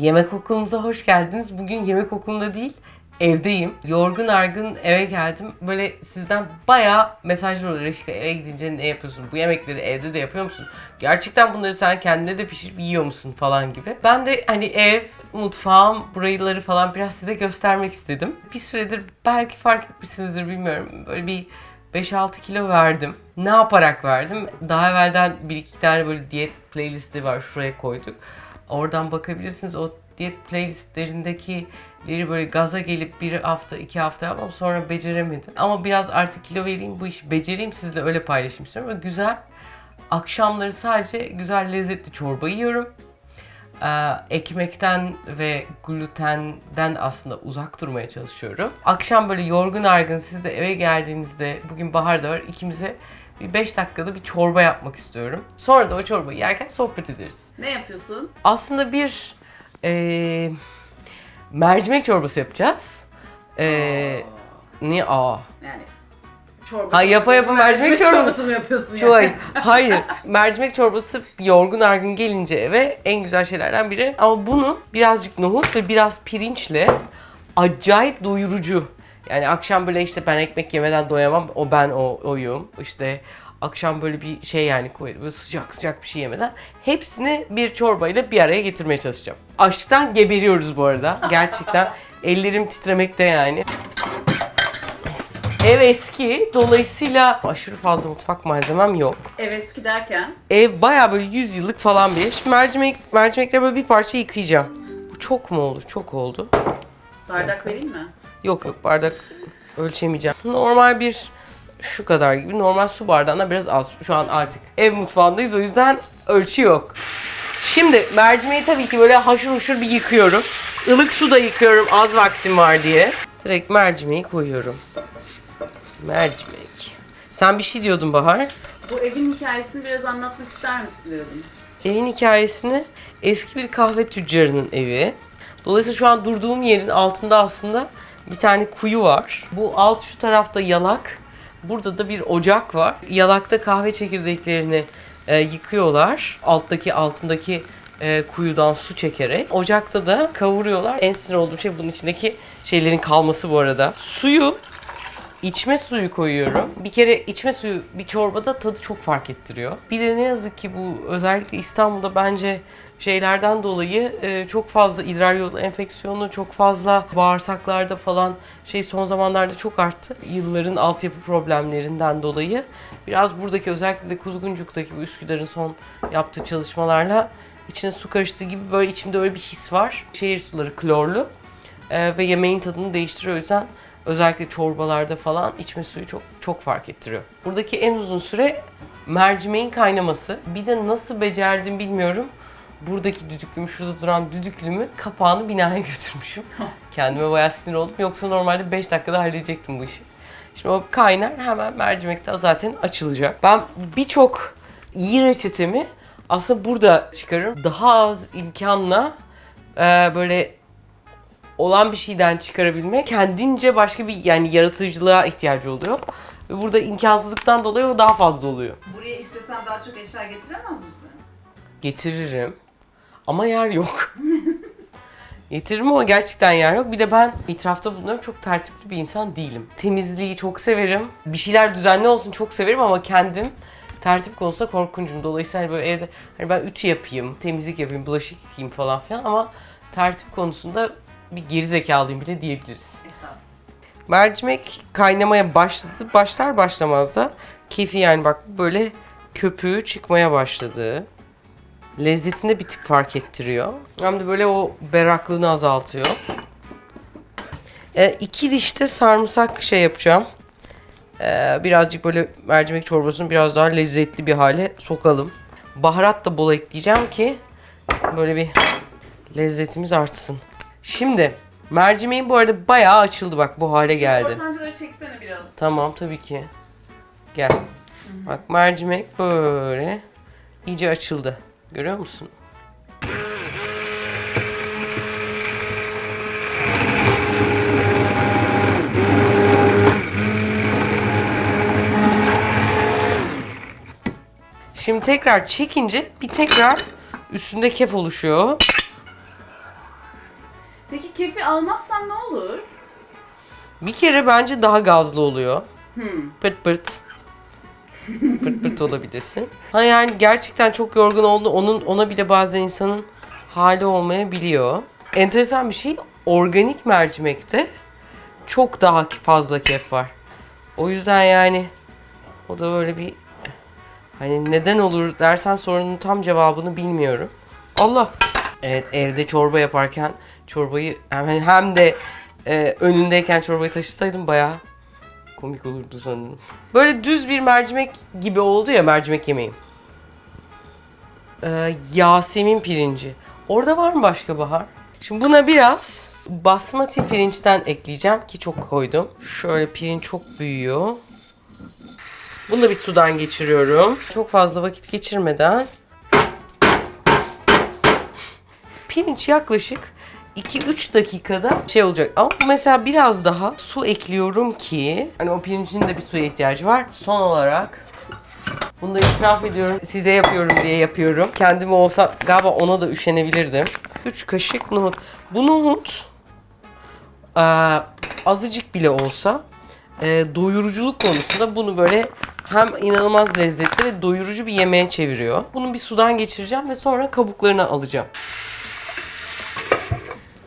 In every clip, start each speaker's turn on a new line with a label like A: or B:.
A: Yemek okulumuza hoş geldiniz. Bugün yemek okulunda değil, evdeyim. Yorgun argın eve geldim. Böyle sizden bayağı mesajlar oluyor. Refika eve gidince ne yapıyorsun? Bu yemekleri evde de yapıyor musun? Gerçekten bunları sen kendine de pişirip yiyor musun falan gibi. Ben de hani ev, mutfağım, buraları falan biraz size göstermek istedim. Bir süredir belki fark etmişsinizdir bilmiyorum. Böyle bir 5-6 kilo verdim. Ne yaparak verdim? Daha evvelden bir iki tane böyle diyet playlisti var. Şuraya koyduk. Oradan bakabilirsiniz. O diyet playlistlerindekileri böyle gaza gelip bir hafta, iki hafta yapmam sonra beceremedim. Ama biraz artık kilo vereyim, bu işi becereyim sizle öyle paylaşayım istiyorum. Ve güzel, akşamları sadece güzel lezzetli çorba yiyorum. Ee, ekmekten ve glutenden aslında uzak durmaya çalışıyorum. Akşam böyle yorgun argın siz de eve geldiğinizde bugün bahar da var ikimize bir 5 dakikada bir çorba yapmak istiyorum. Sonra da o çorbayı yerken sohbet ederiz.
B: Ne yapıyorsun?
A: Aslında bir eee, mercimek çorbası yapacağız. Eee niye aa?
B: Yani çorba.
A: Ha, yapa yapa mercimek çorbası.
B: mı yapıyorsun
A: Çok
B: yani?
A: Hayır. Mercimek çorbası yorgun argın gelince eve en güzel şeylerden biri. Ama bunu birazcık nohut ve biraz pirinçle acayip doyurucu. Yani akşam böyle işte ben ekmek yemeden doyamam. O ben o oyum. İşte akşam böyle bir şey yani böyle sıcak sıcak bir şey yemeden hepsini bir çorbayla bir araya getirmeye çalışacağım. Açlıktan geberiyoruz bu arada. Gerçekten ellerim titremekte yani. Ev eski. Dolayısıyla aşırı fazla mutfak malzemem yok.
B: Ev eski derken
A: Ev bayağı böyle 100 yıllık falan bir ev. Şimdi mercimek, mercimekleri böyle bir parça yıkayacağım. Bu çok mu olur? Çok oldu.
B: bardak vereyim mi?
A: Yok yok bardak ölçemeyeceğim. Normal bir şu kadar gibi. Normal su bardağına biraz az. Şu an artık ev mutfağındayız o yüzden ölçü yok. Şimdi mercimeği tabii ki böyle haşır huşur bir yıkıyorum. Ilık suda yıkıyorum az vaktim var diye. Direkt mercimeği koyuyorum. Mercimek. Sen bir şey diyordun Bahar.
B: Bu evin hikayesini biraz anlatmak ister misin diyordum.
A: Evin hikayesini eski bir kahve tüccarının evi. Dolayısıyla şu an durduğum yerin altında aslında bir tane kuyu var. Bu alt şu tarafta yalak. Burada da bir ocak var. Yalakta kahve çekirdeklerini e, yıkıyorlar. Alttaki altındaki e, kuyudan su çekerek. Ocakta da kavuruyorlar. En sinir olduğum şey bunun içindeki şeylerin kalması bu arada. Suyu İçme suyu koyuyorum. Bir kere içme suyu bir çorbada tadı çok fark ettiriyor. Bir de ne yazık ki bu özellikle İstanbul'da bence şeylerden dolayı e, çok fazla idrar yolu enfeksiyonu, çok fazla bağırsaklarda falan şey son zamanlarda çok arttı. Yılların altyapı problemlerinden dolayı biraz buradaki özellikle de Kuzguncuk'taki bu Üsküdar'ın son yaptığı çalışmalarla içine su karıştığı gibi böyle içimde öyle bir his var. Şehir suları klorlu e, ve yemeğin tadını değiştiriyor. O yüzden özellikle çorbalarda falan içme suyu çok çok fark ettiriyor. Buradaki en uzun süre mercimeğin kaynaması. Bir de nasıl becerdim bilmiyorum. Buradaki düdüklümü, şurada duran düdüklümü kapağını binaya götürmüşüm. Kendime bayağı sinir oldum. Yoksa normalde 5 dakikada halledecektim bu işi. Şimdi o kaynar hemen mercimek de zaten açılacak. Ben birçok iyi reçetemi aslında burada çıkarırım. Daha az imkanla e, böyle olan bir şeyden çıkarabilmek kendince başka bir yani yaratıcılığa ihtiyacı oluyor. Ve burada imkansızlıktan dolayı o daha fazla oluyor.
B: Buraya istesen daha çok eşya getiremez misin?
A: Getiririm. Ama yer yok. Getiririm ama gerçekten yer yok. Bir de ben itirafta bulunuyorum çok tertipli bir insan değilim. Temizliği çok severim. Bir şeyler düzenli olsun çok severim ama kendim tertip konusunda korkuncum. Dolayısıyla hani böyle evde hani ben ütü yapayım, temizlik yapayım, bulaşık yıkayayım falan filan ama tertip konusunda bir geri zekalıyım bile diyebiliriz. Mercimek kaynamaya başladı. Başlar başlamaz da keyfi yani bak böyle köpüğü çıkmaya başladı. Lezzetinde bir tık fark ettiriyor. Hem de böyle o berraklığını azaltıyor. E, iki dişte sarımsak şey yapacağım. E, birazcık böyle mercimek çorbasını biraz daha lezzetli bir hale sokalım. Baharat da bol ekleyeceğim ki böyle bir lezzetimiz artsın. Şimdi mercimeğin bu arada bayağı açıldı bak bu hale geldi.
B: Çeksene biraz.
A: Tamam tabii ki. Gel. Bak mercimek böyle iyice açıldı. Görüyor musun? Şimdi tekrar çekince bir tekrar üstünde kef oluşuyor.
B: Peki kefi almazsan ne olur?
A: Bir kere bence daha gazlı oluyor.
B: Hmm.
A: Pırt pırt. Pırt pırt olabilirsin. Ha yani gerçekten çok yorgun oldu. Onun ona bile bazen insanın hali olmayabiliyor. Enteresan bir şey organik mercimekte çok daha fazla kef var. O yüzden yani o da böyle bir hani neden olur dersen sorunun tam cevabını bilmiyorum. Allah. Evet evde çorba yaparken çorbayı hem, hem de e, önündeyken çorbayı taşısaydım bayağı komik olurdu sanırım. Böyle düz bir mercimek gibi oldu ya mercimek yemeğim. Ee, Yasemin pirinci. Orada var mı başka bahar? Şimdi buna biraz basmati pirinçten ekleyeceğim ki çok koydum. Şöyle pirinç çok büyüyor. Bunu da bir sudan geçiriyorum. Çok fazla vakit geçirmeden. Pirinç yaklaşık 2-3 dakikada şey olacak. Ama mesela biraz daha su ekliyorum ki hani o pirincin de bir suya ihtiyacı var. Son olarak bunu da itiraf ediyorum. Size yapıyorum diye yapıyorum. Kendime olsa galiba ona da üşenebilirdim. 3 kaşık nohut. Bu nohut eee, azıcık bile olsa eee, doyuruculuk konusunda bunu böyle hem inanılmaz lezzetli ve doyurucu bir yemeğe çeviriyor. Bunu bir sudan geçireceğim ve sonra kabuklarını alacağım.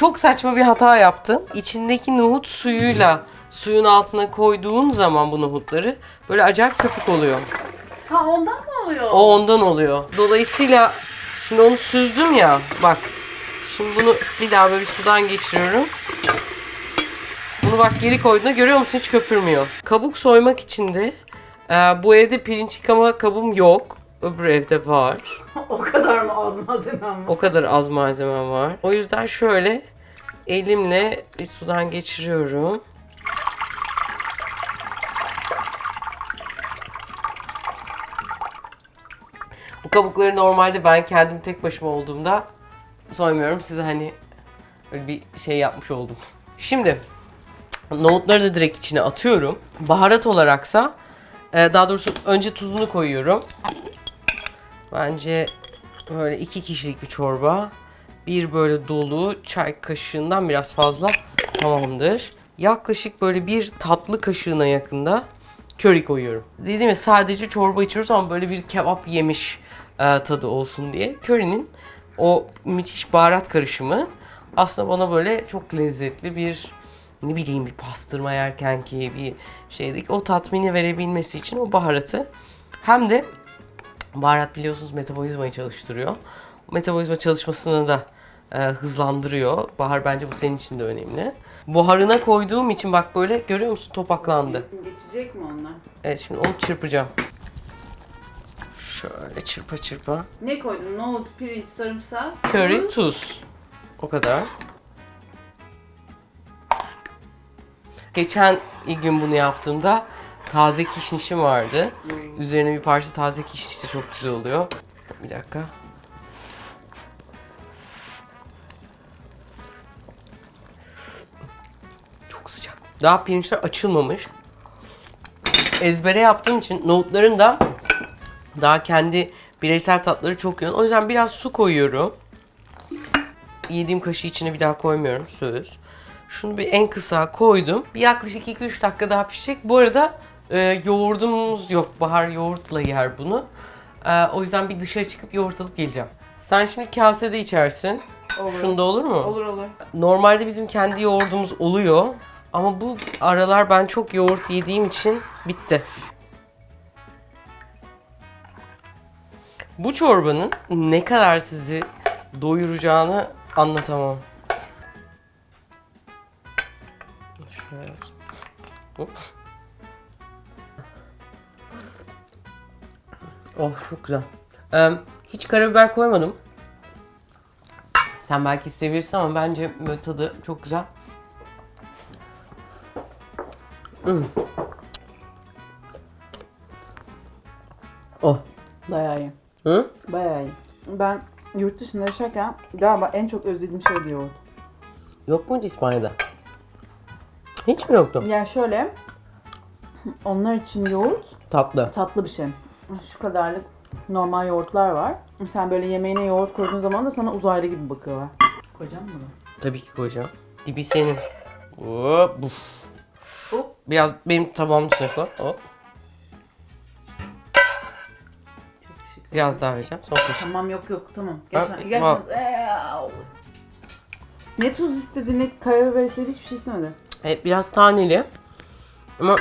A: Çok saçma bir hata yaptım. İçindeki nohut suyuyla suyun altına koyduğun zaman bu nohutları böyle acayip köpük oluyor.
B: Ha ondan mı oluyor?
A: O ondan oluyor. Dolayısıyla şimdi onu süzdüm ya bak. Şimdi bunu bir daha böyle sudan geçiriyorum. Bunu bak geri koyduğunda görüyor musun hiç köpürmüyor. Kabuk soymak için de e, bu evde pirinç yıkama kabım yok. Öbür evde var.
B: o kadar mı az malzemem var?
A: O kadar az malzemem var. O yüzden şöyle elimle bir sudan geçiriyorum. Bu kabukları normalde ben kendim tek başıma olduğumda soymuyorum. Size hani öyle bir şey yapmış oldum. Şimdi nohutları da direkt içine atıyorum. Baharat olaraksa e, daha doğrusu önce tuzunu koyuyorum. Bence böyle iki kişilik bir çorba. Bir böyle dolu çay kaşığından biraz fazla tamamdır. Yaklaşık böyle bir tatlı kaşığına yakında köri koyuyorum. Dediğim gibi sadece çorba içiyoruz ama böyle bir kebap yemiş e, tadı olsun diye. Körinin o müthiş baharat karışımı aslında bana böyle çok lezzetli bir ne bileyim bir pastırma yerken ki bir şeydik o tatmini verebilmesi için o baharatı hem de Baharat biliyorsunuz metabolizmayı çalıştırıyor. Metabolizma çalışmasını da e, hızlandırıyor. Bahar bence bu senin için de önemli. Buharına koyduğum için bak böyle görüyor musun topaklandı.
B: Geçecek mi onlar?
A: Evet şimdi onu çırpacağım. Şöyle çırpa çırpa.
B: Ne koydun? Nohut, pirinç, sarımsak. Tuz.
A: tuz. O kadar. Geçen gün bunu yaptığımda taze kişnişim vardı. Üzerine bir parça taze kişniş de çok güzel oluyor. Bir dakika. Daha pirinçler açılmamış. Ezbere yaptığım için nohutların da daha kendi bireysel tatları çok yoğun. O yüzden biraz su koyuyorum. Yediğim kaşığı içine bir daha koymuyorum söz. Şunu bir en kısa koydum. Bir yaklaşık 2-3 dakika daha pişecek. Bu arada e, yoğurdumuz yok. Bahar yoğurtla yer bunu. E, o yüzden bir dışarı çıkıp yoğurt alıp geleceğim. Sen şimdi kasede içersin.
B: Olur.
A: Şunda olur mu?
B: Olur olur.
A: Normalde bizim kendi yoğurdumuz oluyor. Ama bu aralar ben çok yoğurt yediğim için bitti. Bu çorbanın ne kadar sizi doyuracağını anlatamam. Şöyle. Hop. Oh çok güzel. Ee, hiç karabiber koymadım. Sen belki seviyorsun ama bence böyle tadı çok güzel. Oh.
B: Bayağı iyi.
A: Hı?
B: Bayağı iyi. Ben yurt dışında yaşarken galiba en çok özlediğim şey de yoğurt.
A: Yok muydu İspanya'da? Hiç mi yoktu?
B: Yani şöyle, onlar için yoğurt
A: Tatlı.
B: tatlı bir şey. Şu kadarlık normal yoğurtlar var. Sen böyle yemeğine yoğurt koyduğun zaman da sana uzaylı gibi bakıyorlar. Koyacağım mı bunu?
A: Tabii ki koyacağım. Dibi senin. Hop. buf. Biraz benim tabağımın üstüne koy. Hop. Biraz daha vereceğim. Son kaşık.
B: Tamam yok yok tamam. Gerçekten. Eee, ne tuz istedi ne karabiber istedi hiçbir şey istemedi.
A: Evet biraz taneli. Ama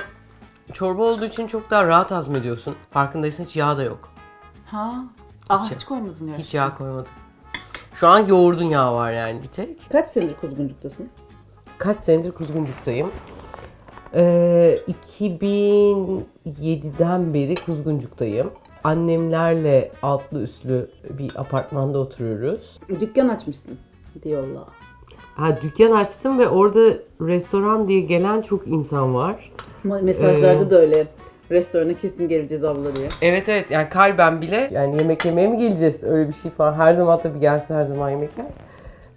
A: çorba olduğu için çok daha rahat hazmediyorsun. Farkındaysan hiç yağ da yok.
B: Ha. Aa
A: Hiç-
B: hiç, koymadın gerçekten.
A: Hiç yağ koymadım. Şu an yoğurdun yağı var yani bir tek.
B: Kaç senedir kuzguncuktasın?
A: Kaç senedir Kuzguncuk'tayım? Ee, 2007'den beri Kuzguncuk'tayım. Annemlerle altlı üstlü bir apartmanda oturuyoruz.
B: Dükkan açmışsın. Diyorlar.
A: Ha dükkan açtım ve orada restoran diye gelen çok insan var.
B: Mesajlarda
A: Ee,
B: da öyle. Restorana kesin geleceğiz abla diye.
A: Evet evet yani kalben bile yani yemek yemeye mi geleceğiz öyle bir şey falan. Her zaman tabii gelsin her zaman yemekler.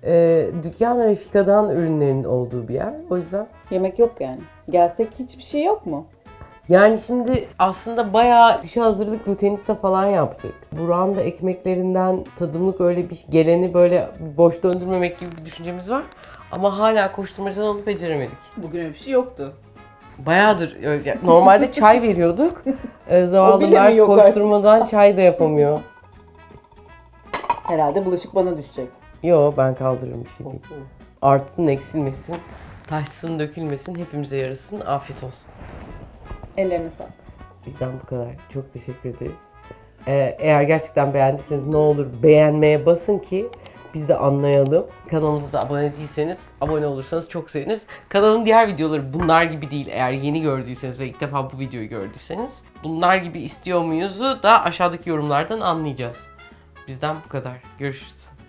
A: Ee, dükkan Refika'dan ürünlerin olduğu bir yer. O yüzden
B: Yemek yok yani. Gelsek hiçbir şey yok mu?
A: Yani şimdi aslında bayağı bir şey hazırlık glutenisa falan yaptık. Burak'ın da ekmeklerinden tadımlık öyle bir geleni böyle boş döndürmemek gibi bir düşüncemiz var. Ama hala koşturmacadan onu beceremedik.
B: Bugün öyle bir şey yoktu.
A: Bayağıdır öyle. yani Normalde çay veriyorduk. Ee, Zavallı Mert
B: yok artık?
A: koşturmadan çay da yapamıyor.
B: Herhalde bulaşık bana düşecek.
A: Yo ben kaldırırım bir şey değil. Artsın eksilmesin. Taşsın dökülmesin. Hepimize yarasın. Afiyet olsun.
B: Ellerine sağlık.
A: Bizden bu kadar. Çok teşekkür ederiz. Ee, eğer gerçekten beğendiyseniz ne olur beğenmeye basın ki biz de anlayalım. Kanalımıza da abone değilseniz abone olursanız çok seviniriz. Kanalın diğer videoları bunlar gibi değil. Eğer yeni gördüyseniz ve ilk defa bu videoyu gördüyseniz bunlar gibi istiyor muyuzu da aşağıdaki yorumlardan anlayacağız. Bizden bu kadar. Görüşürüz.